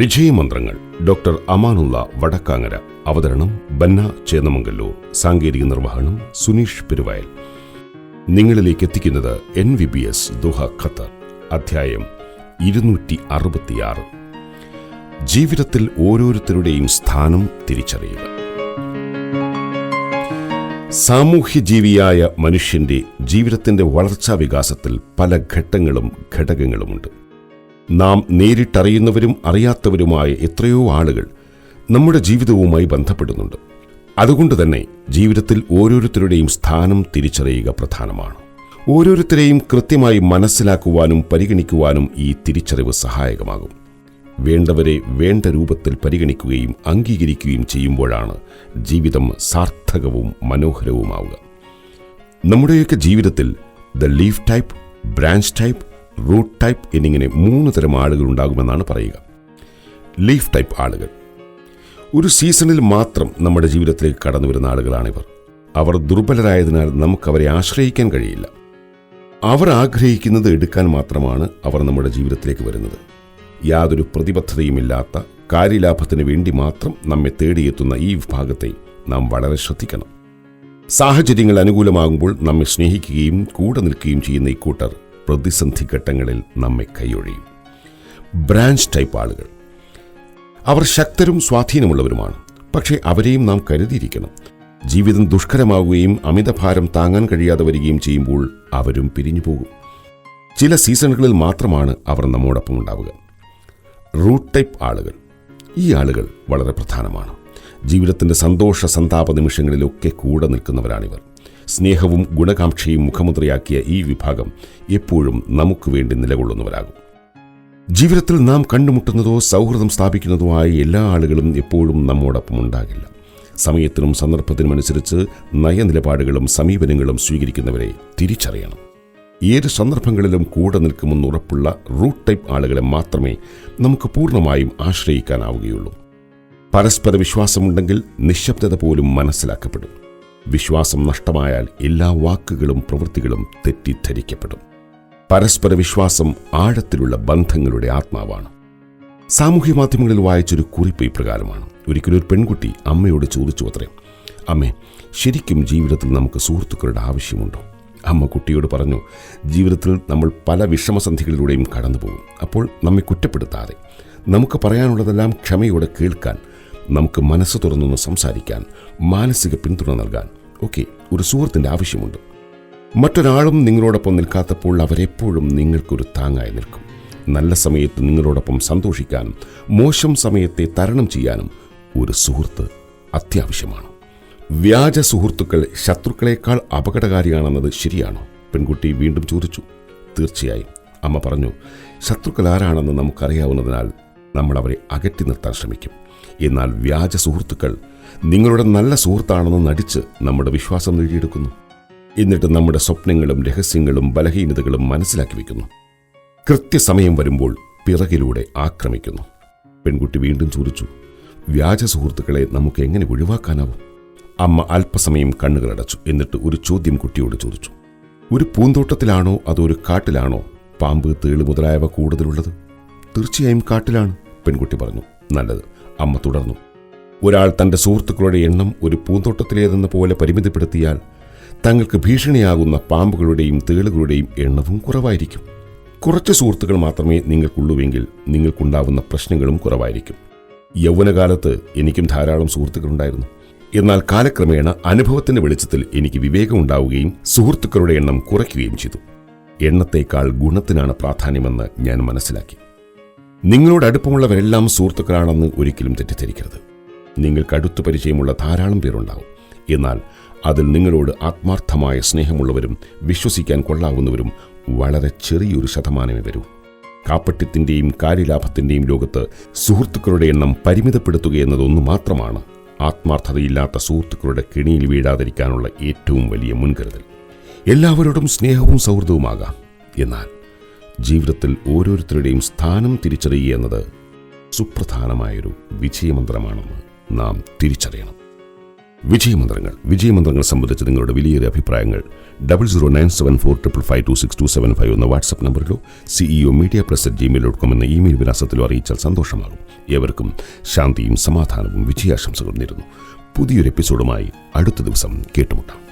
വിജയമന്ത്രങ്ങൾ doctor Amanullah Vadakkangara. അവതരണം ബന്ന ചേന്നമംഗല്ലൂർ. സാങ്കേതിക നിർവഹണം സുനീഷ് പെരുവയൽ. നിങ്ങളിലേക്ക് എത്തിക്കുന്നത് N V B S Doha Qatar. അധ്യായം ഇരുന്നൂറ്റി അറുപത്തിയാറ് ജീവിതത്തിൽ ഓരോരുത്തരുടെയും സ്ഥാനം തിരിച്ചറിയുക. സാമൂഹ്യജീവിയായ മനുഷ്യന്റെ ജീവിതത്തിന്റെ വളർച്ചാ വികാസത്തിൽ പല ഘട്ടങ്ങളും ഘടകങ്ങളുമുണ്ട്. നാം നേരിട്ടറിയുന്നവരും അറിയാത്തവരുമായ എത്രയോ ആളുകൾ നമ്മുടെ ജീവിതവുമായി ബന്ധപ്പെടുന്നുണ്ട്. അതുകൊണ്ട് തന്നെ ജീവിതത്തിൽ ഓരോരുത്തരുടെയും സ്ഥാനം തിരിച്ചറിയുക പ്രധാനമാണ്. ഓരോരുത്തരെയും കൃത്യമായി മനസ്സിലാക്കുവാനും പരിഗണിക്കുവാനും ഈ തിരിച്ചറിവ് സഹായകമാകും. വേണ്ടവരെ വേണ്ട രൂപത്തിൽ പരിഗണിക്കുകയും അംഗീകരിക്കുകയും ചെയ്യുമ്പോഴാണ് ജീവിതം സാർത്ഥകവും മനോഹരവുമാവുക. നമ്മുടെയൊക്കെ ജീവിതത്തിൽ the leaf type branch type root type എന്നിങ്ങനെ മൂന്ന് തരം ആളുകൾ ഉണ്ടാകുമെന്നാണ് പറയുക. ലീഫ് ടൈപ്പ് ആളുകൾ. ഒരു സീസണിൽ മാത്രം നമ്മുടെ ജീവിതത്തിലേക്ക് കടന്നു വരുന്ന ആളുകളാണിവർ. അവർ ദുർബലരായതിനാൽ നമുക്കവരെ ആശ്രയിക്കാൻ കഴിയില്ല. അവർ ആഗ്രഹിക്കുന്നത് എടുക്കാൻ മാത്രമാണ് അവർ നമ്മുടെ ജീവിതത്തിലേക്ക് വരുന്നത്. യാതൊരു പ്രതിബദ്ധതയുമില്ലാത്ത കാര്യലാഭത്തിന് വേണ്ടി മാത്രം നമ്മെ തേടിയെത്തുന്ന ഈ വിഭാഗത്തെ നാം വളരെ ശ്രദ്ധിക്കണം. സാഹചര്യങ്ങൾ അനുകൂലമാകുമ്പോൾ നമ്മെ സ്നേഹിക്കുകയും കൂടെ നിൽക്കുകയും ചെയ്യുന്ന ഇക്കൂട്ടർ പ്രതിസന്ധി ഘട്ടങ്ങളിൽ നമ്മെ കൈയൊഴിയും. ബ്രാഞ്ച് ടൈപ്പ് ആളുകൾ. അവർ ശക്തരും സ്വാധീനമുള്ളവരുമാണ്. പക്ഷേ അവരെയും നാം കരുതിയിരിക്കണം. ജീവിതം ദുഷ്കരമാവുകയും അമിതഭാരം താങ്ങാൻ കഴിയാതെ വരികയും ചെയ്യുമ്പോൾ അവരും പിരിഞ്ഞു പോകും. ചില സീസണുകളിൽ മാത്രമാണ് അവർ നമ്മോടൊപ്പം ഉണ്ടാവുക. റൂട്ട് ടൈപ്പ് ആളുകൾ. ഈ ആളുകൾ വളരെ പ്രധാനമാണ്. ജീവിതത്തിന്റെ സന്തോഷ സന്താപ നിമിഷങ്ങളിലൊക്കെ കൂടെ നിൽക്കുന്നവരാണിവർ. സ്നേഹവും ഗുണകാംക്ഷയും മുഖമുദ്രയാക്കിയ ഈ വിഭാഗം എപ്പോഴും നമുക്ക് വേണ്ടി നിലകൊള്ളുന്നവരാകും. ജീവിതത്തിൽ നാം കണ്ടുമുട്ടുന്നതോ സൗഹൃദം സ്ഥാപിക്കുന്നതോ ആയ എല്ലാ ആളുകളും എപ്പോഴും നമ്മോടൊപ്പം ഉണ്ടാകില്ല. സമയത്തിനും സന്ദർഭത്തിനും അനുസരിച്ച് നയനിലപാടുകളും സമീപനങ്ങളും സ്വീകരിക്കുന്നവരെ തിരിച്ചറിയണം. ഏത് സന്ദർഭങ്ങളിലും കൂടെ നിൽക്കുമെന്ന് ഉറപ്പുള്ള റൂട്ട് ടൈപ്പ് ആളുകളെ മാത്രമേ നമുക്ക് പൂർണമായും ആശ്രയിക്കാനാവുകയുള്ളൂ. പരസ്പര വിശ്വാസമുണ്ടെങ്കിൽ നിശബ്ദത പോലും മനസ്സിലാക്കപ്പെടും. വിശ്വാസം നഷ്ടമായാൽ എല്ലാ വാക്കുകളും പ്രവൃത്തികളും തെറ്റിദ്ധരിക്കപ്പെടും. പരസ്പര വിശ്വാസം ആഴത്തിലുള്ള ബന്ധങ്ങളുടെ ആത്മാവാണ്. സാമൂഹ്യ മാധ്യമങ്ങളിൽ വായിച്ചൊരു കുറിപ്പ് ഇപ്രകാരമാണ്. ഒരിക്കലും ഒരു പെൺകുട്ടി അമ്മയോട് ചോദിച്ചു അത്രേ അമ്മേ ശരിക്കും ജീവിതത്തിൽ നമുക്ക് സുഹൃത്തുക്കളുടെ ആവശ്യമുണ്ടോ? അമ്മ കുട്ടിയോട് പറഞ്ഞു ജീവിതത്തിൽ നമ്മൾ പല വിഷമസന്ധികളിലൂടെയും കടന്നു പോകും അപ്പോൾ നമ്മെ കുറ്റപ്പെടുത്താതെ നമുക്ക് പറയാനുള്ളതെല്ലാം ക്ഷമയോടെ കേൾക്കാൻ നമുക്ക് മനസ്സ് തുറന്നൊന്ന് സംസാരിക്കാൻ മാനസിക പിന്തുണ നൽകാൻ. ഒക്കെ ഒരു സുഹൃത്തിന്റെ ആവശ്യമുണ്ട്. മറ്റൊരാളും നിങ്ങളോടൊപ്പം നിൽക്കാത്തപ്പോൾ അവരെപ്പോഴും നിങ്ങൾക്കൊരു താങ്ങായി നിൽക്കും. നല്ല സമയത്ത് നിങ്ങളോടൊപ്പം സന്തോഷിക്കാനും മോശം സമയത്തെ തരണം ചെയ്യാനും ഒരു സുഹൃത്ത് അത്യാവശ്യമാണ്. വ്യാജ സുഹൃത്തുക്കൾ ശത്രുക്കളെക്കാൾ അപകടകാരിയാണെന്നത് ശരിയാണോ? പെൺകുട്ടി വീണ്ടും ചോദിച്ചു. തീർച്ചയായും. അമ്മ പറഞ്ഞു ശത്രുക്കൾ ആരാണെന്ന് നമുക്കറിയാവുന്നതിനാൽ നമ്മൾ അവരെ അകറ്റി നിർത്താൻ ശ്രമിക്കും. എന്നാൽ വ്യാജ സുഹൃത്തുക്കൾ നിങ്ങളുടെ നല്ല സുഹൃത്താണെന്ന് നടിച്ച് നമ്മുടെ വിശ്വാസം നേടിയെടുക്കുന്നു. എന്നിട്ട് നമ്മുടെ സ്വപ്നങ്ങളും രഹസ്യങ്ങളും ബലഹീനതകളും മനസ്സിലാക്കി വയ്ക്കുന്നു കൃത്യസമയം വരുമ്പോൾ പിറകിലൂടെ ആക്രമിക്കുന്നു. പെൺകുട്ടി വീണ്ടും ചോദിച്ചു വ്യാജ സുഹൃത്തുക്കളെ നമുക്ക് എങ്ങനെ ഒഴിവാക്കാനാവും? അമ്മ അല്പസമയം കണ്ണുകളടച്ചു എന്നിട്ട് ഒരു ചോദ്യം കുട്ടിയോട് ചോദിച്ചു ഒരു പൂന്തോട്ടത്തിലാണോ അതോ ഒരു കാട്ടിലാണോ? പാമ്പ് തേൾ മുതലായവ കൂടുതലുള്ളത്? തീർച്ചയായും കാട്ടിലാണ് പെൺകുട്ടി പറഞ്ഞു നല്ലത്. അമ്മ തുടർന്നു. ഒരാൾ തന്റെ സുഹൃത്തുക്കളുടെ എണ്ണം ഒരു പൂന്തോട്ടത്തിലേതെന്ന പോലെ പരിമിതപ്പെടുത്തിയാൽ തങ്ങൾക്ക് ഭീഷണിയാകുന്ന പാമ്പുകളുടെയും തേളുകളുടെയും എണ്ണവും കുറവായിരിക്കും. കുറച്ച് സുഹൃത്തുക്കൾ മാത്രമേ നിങ്ങൾക്കുള്ളൂവെങ്കിൽ നിങ്ങൾക്കുണ്ടാവുന്ന പ്രശ്നങ്ങളും കുറവായിരിക്കും. യൗവനകാലത്ത് എനിക്കും ധാരാളം സുഹൃത്തുക്കളുണ്ടായിരുന്നു. എന്നാൽ കാലക്രമേണ അനുഭവത്തിന്റെ വെളിച്ചത്തിൽ എനിക്ക് വിവേകമുണ്ടാവുകയും സുഹൃത്തുക്കളുടെ എണ്ണം കുറയ്ക്കുകയും ചെയ്തു. എണ്ണത്തേക്കാൾ ഗുണത്തിനാണ് പ്രാധാന്യമെന്ന് ഞാൻ മനസ്സിലാക്കി. നിങ്ങളോട് അടുപ്പമുള്ളവരെല്ലാം സുഹൃത്തുക്കളാണെന്ന് ഒരിക്കലും തെറ്റിദ്ധരിക്കരുത്. നിങ്ങൾക്ക് അടുത്തു പരിചയമുള്ള ധാരാളം പേരുണ്ടാവും. എന്നാൽ അതിൽ നിങ്ങളോട് ആത്മാർത്ഥമായ സ്നേഹമുള്ളവരും വിശ്വസിക്കാൻ കൊള്ളാവുന്നവരും വളരെ ചെറിയൊരു ശതമാനമേ വരൂ. കാപ്പട്യത്തിന്റെയും കാര്യലാഭത്തിന്റെയും ലോകത്ത് സുഹൃത്തുക്കളുടെ എണ്ണം പരിമിതപ്പെടുത്തുക എന്നതൊന്നു മാത്രമാണ് ആത്മാർത്ഥതയില്ലാത്ത സുഹൃത്തുക്കളുടെ കെണിയിൽ വീഴാതിരിക്കാനുള്ള ഏറ്റവും വലിയ മുൻകരുതൽ. എല്ലാവരോടും സ്നേഹവും സൗഹൃദവുമാകാം. എന്നാൽ ജീവിതത്തിൽ ഓരോരുത്തരുടെയും സ്ഥാനം തിരിച്ചറിയുക എന്നത് സുപ്രധാനമായൊരു വിജയമന്ത്രമാണെന്ന് നാം തിരിച്ചറിയണം. വിജയമന്ത്രങ്ങൾ വിജയമന്ത്രങ്ങൾ സംബന്ധിച്ച് നിങ്ങളുടെ വിലയേറിയ അഭിപ്രായങ്ങൾ double zero nine seven four triple five two six two seven five എന്ന WhatsApp നമ്പറിലോ CEO media plus at Gmail dot com എന്ന ഇമെയിൽ വിലാസത്തിലോ അറിയിച്ചാൽ സന്തോഷമാകും. ഏവർക്കും ശാന്തിയും സമാധാനവും വിജയാശംസകളും നേരുന്നു. പുതിയൊരു എപ്പിസോഡുമായി അടുത്ത ദിവസം കേട്ടുമുട്ടാം.